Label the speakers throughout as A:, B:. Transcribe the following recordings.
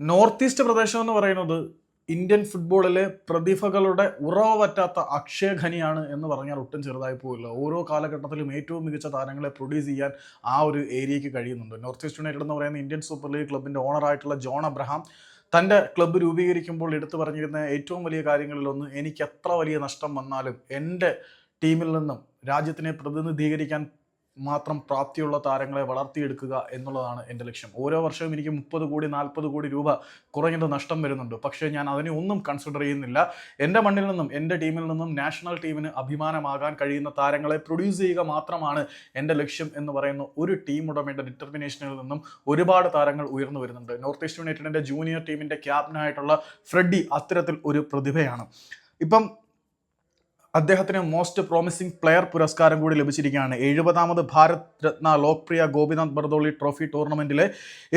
A: North east പ്രദേശം എന്ന് പറയുന്നത് ഇന്ത്യൻ ഫുട്ബോളിലെ പ്രതിഭകളുടെ ഉറവ പറ്റാത്ത അക്ഷയഖനിയാണ് എന്ന് പറഞ്ഞാൽ ഒട്ടും ചെറുതായി പോവില്ല. ഓരോ കാലഘട്ടത്തിലും ഏറ്റവും മികച്ച താരങ്ങളെ പ്രൊഡ്യൂസ് ചെയ്യാൻ ആ ഒരു ഏരിയയ്ക്ക് കഴിയുന്നുണ്ട്. നോർത്ത് ഈസ്റ്റ് യുണൈറ്റഡ് എന്ന് പറയുന്ന ഇന്ത്യൻ സൂപ്പർ ലീഗ് ക്ലബിന്റെ ഓണറായിട്ടുള്ള ജോൺ അബ്രഹാം തന്റെ ക്ലബ്ബ് രൂപീകരിക്കുമ്പോൾ എടുത്തു പറഞ്ഞിരുന്ന ഏറ്റവും വലിയ കാര്യങ്ങളിലൊന്ന് എനിക്ക് എത്ര വലിയ നഷ്ടം വന്നാലും എന്റെ ടീമിൽ നിന്നും രാജ്യത്തിനെ പ്രതിനിധീകരിക്കാൻ മാത്രം പ്രാപ്തിയുള്ള താരങ്ങളെ വളർത്തിയെടുക്കുക എന്നുള്ളതാണ് എന്റെ ലക്ഷ്യം. ഓരോ വർഷവും എനിക്ക് മുപ്പത് കോടി നാൽപ്പത് കോടി രൂപ കുറഞ്ഞത് നഷ്ടം വരുന്നുണ്ട്. പക്ഷേ ഞാൻ അതിനെ ഒന്നും കൺസിഡർ ചെയ്യുന്നില്ല. എന്റെ മണ്ണിൽ നിന്നും എന്റെ ടീമിൽ നിന്നും നാഷണൽ ടീമിന് അഭിമാനമാകാൻ കഴിയുന്ന താരങ്ങളെ പ്രൊഡ്യൂസ് ചെയ്യുക മാത്രമാണ് എന്റെ ലക്ഷ്യം എന്ന് പറയുന്ന ഒരു ടീം ഉടമയുടെ ഡിറ്റർമിനേഷനിൽ നിന്നും ഒരുപാട് താരങ്ങൾ ഉയർന്നു വരുന്നുണ്ട്. നോർത്ത് ഈസ്റ്റ് യുണൈറ്റഡിന്റെ ജൂനിയർ ടീമിന്റെ ക്യാപ്റ്റനായിട്ടുള്ള ഫ്രെഡി അത്തരത്തിൽ ഒരു പ്രതിഭയാണ്. ഇപ്പം അദ്ദേഹത്തിന് മോസ്റ്റ് പ്രോമിസിംഗ് പ്ലെയർ പുരസ്കാരം കൂടി ലഭിച്ചിരിക്കുകയാണ്. എഴുപതാമത് ഭാരത് രത്ന ലോക്പ്രിയ ഗോപിനാഥ് ബർദോളി ട്രോഫി ടൂർണമെന്റിലെ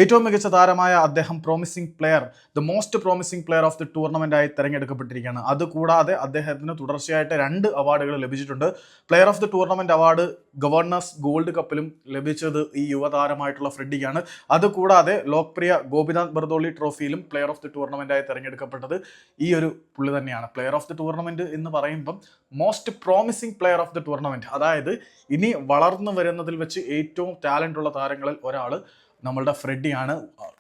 A: ഏറ്റവും മികച്ച താരമായ അദ്ദേഹം promising player the most promising player of the ടൂർണമെന്റായി തിരഞ്ഞെടുക്കപ്പെട്ടിരിക്കുകയാണ്. അതുകൂടാതെ അദ്ദേഹത്തിന് തുടർച്ചയായിട്ട് രണ്ട് അവാർഡുകൾ ലഭിച്ചിട്ടുണ്ട്. Player of the tournament award governor's gold കപ്പിലും ലഭിച്ചത് ഈ യുവതാരമായിട്ടുള്ള ഫ്രെഡിക്കാണ്. അതുകൂടാതെ ലോക്പ്രിയ ഗോപിനാഥ് ബർദോളി ട്രോഫിയിലും പ്ലെയർ ഓഫ് ദി ടൂർണമെന്റായി തിരഞ്ഞെടുക്കപ്പെട്ടത് ഈ ഒരു പുള്ളി തന്നെയാണ്. പ്ലെയർ ഓഫ് ദി ടൂർണമെന്റ് എന്ന് പറയുമ്പം most promising player of the tournament അതായത് ഇനി വളർന്നു വരുന്നതിൽ വെച്ച് ഏറ്റവും ടാലന്റ് ഉള്ള താരങ്ങളിൽ ഒരാൾ നമ്മളുടെ ഫ്രെഡിയാണ്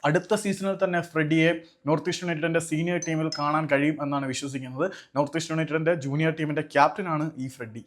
A: അടുത്ത സീസണിൽ തന്നെ ഫ്രെഡിയെ നോർത്ത് ഈസ്റ്റ് യുണൈറ്റഡിന്റെ സീനിയർ ടീമിൽ കാണാൻ കഴിയും എന്നാണ് വിശ്വസിക്കുന്നത്. നോർത്ത് ഈസ്റ്റ് യുണൈറ്റഡിന്റെ ജൂനിയർ ടീമിന്റെ ക്യാപ്റ്റനാണ് ഈ ഫ്രെഡി